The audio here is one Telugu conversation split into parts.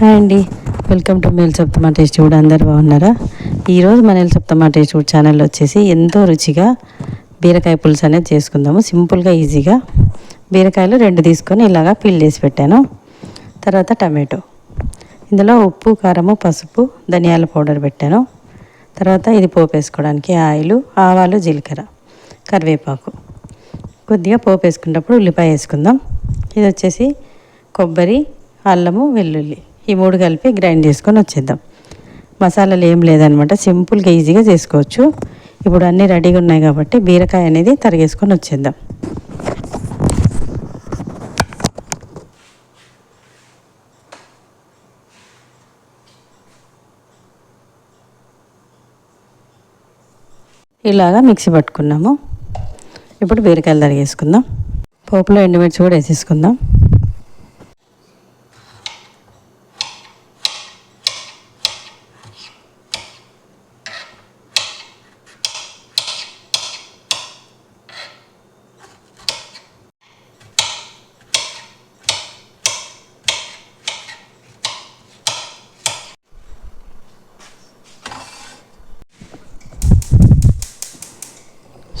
హాయ్ అండి. వెల్కమ్ టు మేల్ సప్తమా టేస్ట్ ఫుడ్ అందరు బాగున్నారా? ఈరోజు మన మేల్ సప్తమా టేస్ట్ ఫుడ్ ఛానల్ వచ్చేసి ఎంతో రుచిగా బీరకాయ పులుసు అనేది చేసుకుందాము. సింపుల్గా ఈజీగా బీరకాయలు రెండు తీసుకొని ఇలాగా పీల్ చేసి పెట్టాను. తర్వాత టమాటో. ఇందులో ఉప్పు కారము పసుపు ధనియాల పౌడర్ పెట్టాను. తర్వాత ఇది పోపు వేసుకోవడానికి ఆయిలు ఆవాలు జీలకర్ర కరివేపాకు. కొద్దిగా పోపు వేసుకున్నప్పుడు ఉల్లిపాయ వేసుకుందాం. ఇది వచ్చేసి కొబ్బరి అల్లము వెల్లుల్లి. ఈ మూడు కలిపి గ్రైండ్ చేసుకొని వచ్చేద్దాం. మసాలాలు ఏం లేదనమాట. సింపుల్గా ఈజీగా చేసుకోవచ్చు. ఇప్పుడు అన్నీ రెడీగా ఉన్నాయి కాబట్టి బీరకాయ అనేది తరిగేసుకొని వచ్చేద్దాం. ఇలాగా మిక్సీ పట్టుకున్నాము. ఇప్పుడు బీరకాయలు తరిగేసుకుందాం. పోపులో ఎండుమిర్చి కూడా వేసేసుకుందాం.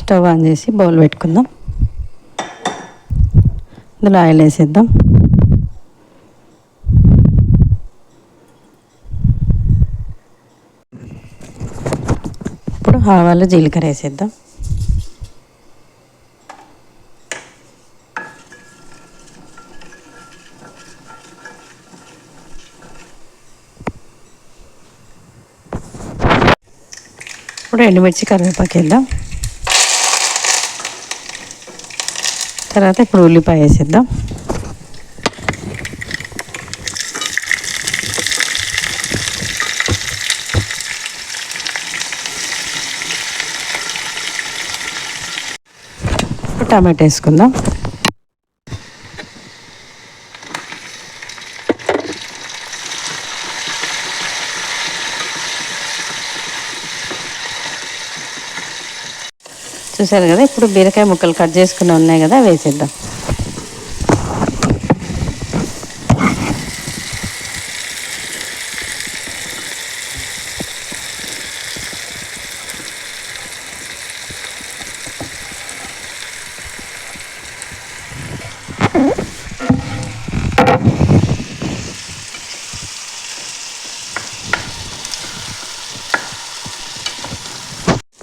స్టవ్ ఆన్ చేసి బౌల్ పెట్టుకుందాం ఇందులో ఆయిల్ వేసేద్దాం ఇప్పుడు ఆవాలు జీలకర్ర వేసేద్దాం ఇప్పుడు ఎండుమిర్చి కరివేపాకు వేద్దాం తర్వాత ఇప్పుడు ఉల్లిపాయ వేసేద్దాం. టమాటా వేసుకుందాం. చూసారు కదా? ఇప్పుడు బీరకాయ ముక్కలు కట్ చేసుకుని ఉన్నాయి కదా వేసేద్దాం.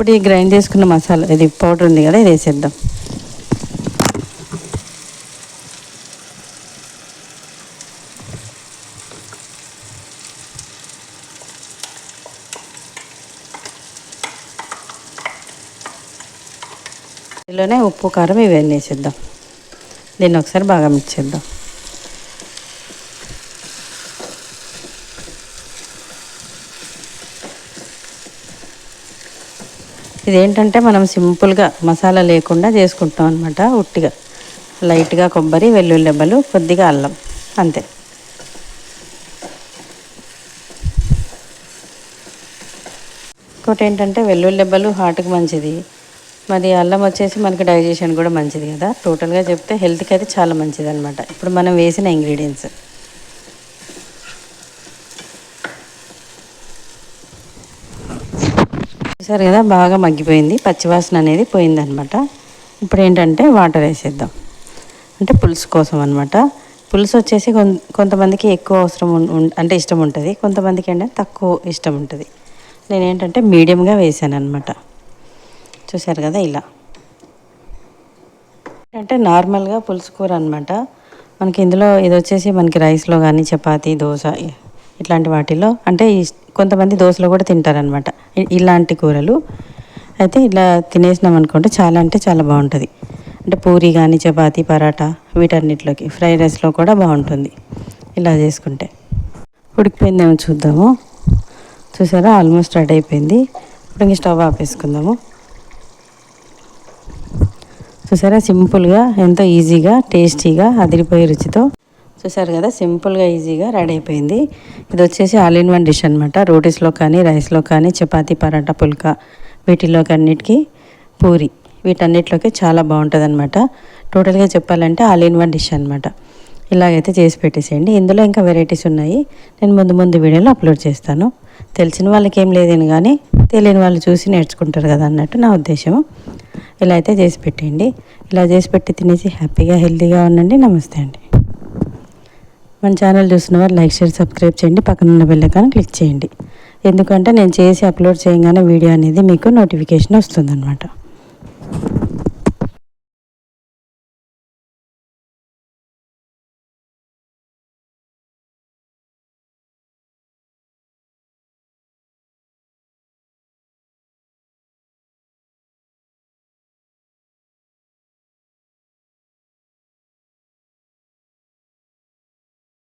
ఇప్పుడు ఈ గ్రైండ్ చేసుకున్న మసాలా ఇది పౌడర్ ఉంది కదా ఇది వేసేద్దాం. ఇందులోనే ఉప్పు కారం ఇవన్నీ వేసేద్దాం. దీన్ని ఒకసారి బాగా మిక్స్ చేద్దాం. ఇదేంటంటే మనం సింపుల్గా మసాలా లేకుండా చేసుకుంటాం అనమాట ఉట్టిగా. లైట్గా కొబ్బరి వెల్లుల్లి దెబ్బలు కొద్దిగా అల్లం అంతే. ఇంకోటి ఏంటంటే వెల్లుల్లి దెబ్బలు హార్ట్కి మంచిది. మరి అల్లం వచ్చేసి మనకి డైజెషన్ కూడా మంచిది కదా. టోటల్గా చెప్తే హెల్త్కి అయితే చాలా మంచిది అనమాట ఇప్పుడు మనం వేసిన ఇంగ్రీడియంట్స్. చూసారు కదా బాగా మగ్గిపోయింది. పచ్చివాసన అనేది పోయిందనమాట. ఇప్పుడు ఏంటంటే వాటర్ వేసేద్దాం. అంటే పులుసు కోసం అనమాట పులుసు వచ్చేసి కొంతమందికి ఎక్కువ అవసరం అంటే ఇష్టం ఉంటుంది. కొంతమందికి ఏంటంటే తక్కువ ఇష్టం ఉంటుంది. నేనేంటంటే మీడియంగా వేసాను అనమాట చూసారు కదా ఇలా. అంటే నార్మల్గా పులుసు కూర అనమాట మనకి ఇందులో ఇది వచ్చేసి మనకి రైస్లో కానీ చపాతీ దోశ ఇట్లాంటి వాటిలో. అంటే కొంతమంది దోశలో కూడా తింటారనమాట ఇలాంటి కూరలు. అయితే ఇలా తినేసినాం అనుకుంటే చాలా అంటే చాలా బాగుంటుంది. అంటే పూరి కానీ చపాతీ పరాటా వీటన్నిటిలోకి ఫ్రైడ్ రైస్లో కూడా బాగుంటుంది. ఇలా చేసుకుంటే. ఉడికిపోయిందేమో చూద్దాము. చూసారా? ఆల్మోస్ట్ రెడీ అయిపోయింది. ఇప్పుడు ఇంక స్టవ్ ఆపేసుకుందాము. చూసారా? సింపుల్గా ఎంతో ఈజీగా టేస్టీగా అదిరిపోయే రుచితో చూసారు కదా సింపుల్గా ఈజీగా రెడీ అయిపోయింది. ఇది వచ్చేసి ఆల్ ఇన్ వన్ డిష్ అనమాట రోటీస్లో కానీ రైస్లో కానీ చపాతీ పరాటా పుల్కా వీటిలోకి అన్నిటికీ పూరి. వీటన్నిటిలోకి చాలా బాగుంటుంది అనమాట టోటల్గా చెప్పాలంటే ఆల్ ఇన్ వన్ డిష్ అనమాట ఇలాగైతే చేసి పెట్టేసేయండి. ఇందులో ఇంకా వెరైటీస్ ఉన్నాయి. నేను ముందు ముందు వీడియోలో అప్లోడ్ చేస్తాను. తెలిసిన వాళ్ళకి ఏం లేదని కానీ తెలియని వాళ్ళు చూసి నేర్చుకుంటారు కదా అన్నట్టు నా ఉద్దేశం ఇలా అయితే చేసి పెట్టేయండి. ఇలా చేసి పెట్టి తినేసి హ్యాపీగా హెల్తీగా ఉండండి. నమస్తే అండి. మన ఛానల్ చూసిన వారు లైక్ షేర్ సబ్స్క్రైబ్ చేయండి పక్కన ఉన్న బెల్లకాన్ని క్లిక్ చేయండి. ఎందుకంటే నేను చేసి అప్లోడ్ చేయగానే వీడియో అనేది మీకు నోటిఫికేషన్ వస్తుందన్నమాట.